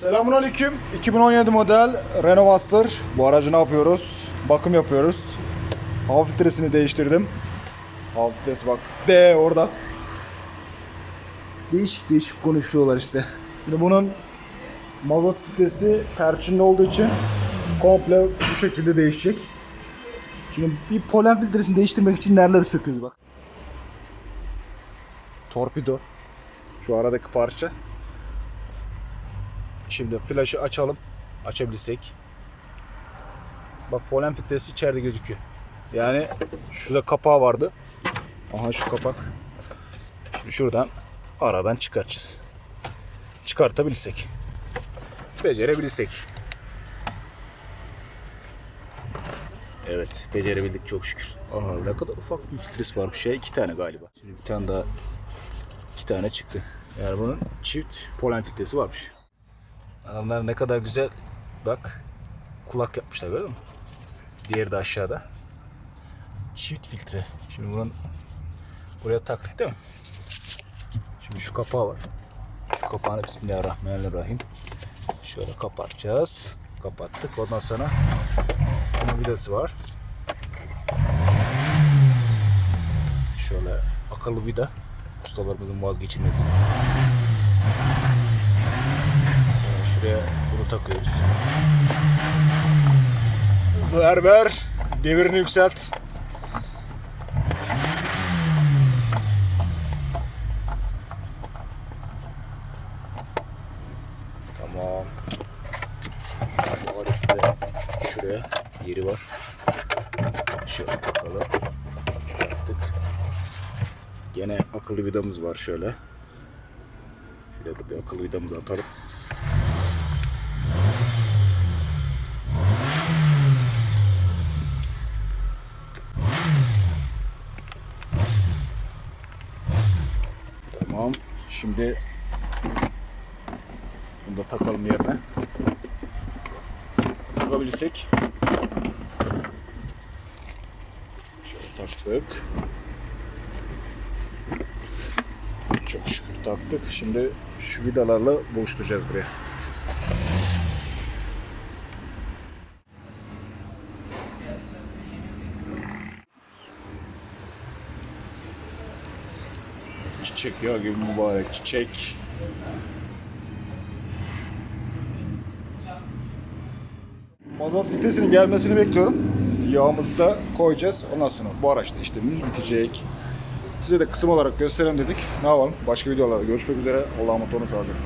Selamun Aleyküm. 2017 model Renault Master. Bu aracı ne yapıyoruz? Bakım yapıyoruz. Hava filtresini değiştirdim. Hava filtresi bak. D orada. Değişik değişik konuşuyorlar işte. Şimdi bunun mazot filtresi perçinli olduğu için komple bu şekilde değişecek. Şimdi bir polen filtresini değiştirmek için nereleri söküyoruz bak. Torpido. Şu aradaki parça. Şimdi flaşı açalım. Açabilsek. Bak polen filtresi içeride gözüküyor. Yani şurada kapağı vardı. Aha şu kapak. Şimdi şuradan aradan çıkartacağız. Çıkartabilsek. Becerebilsek. Evet, becerebildik çok şükür. Aha ne kadar ufak bir filtresi var bir şey. iki tane galiba. Şimdi bir tane daha iki tane çıktı. Yani bunun çift polen filtresi varmış. Adamlar ne kadar güzel bak kulak yapmışlar gördün mü? Diğeri de aşağıda. Çift filtre. Şimdi bunun buraya taktık değil mi? Şimdi şu kapağı var. Şu kapağını Bismillahirrahmanirrahim. Şöyle kapatacağız. Kapattık. Ondan sonra bunun vidası var. Şöyle akıllı vida. Ustalarımızın vazgeçilmezi. Takıyoruz. Ver ver. Devirini yükselt. Tamam. De şuraya yeri var. Şöyle takalım. Taktık. Gene akıllı vidamız var şöyle. Da bir akıllı vidamızı atalım. Tamam. Şimdi bunu da takalım yerine. Takabilirsek. Şöyle taktık. Çok şükür taktık. Şimdi şu vidalarla buluşturacağız buraya. Çiçek ya gibi mübarek çiçek. Mazot vitesinin gelmesini bekliyorum. Yağımızı da koyacağız. Ondan sonra bu araçta işlemimiz bitecek. Size de kısım olarak gösterelim dedik. Ne yapalım? Başka videolarda görüşmek üzere. Allah'a emanet olun. Sağlıcakla.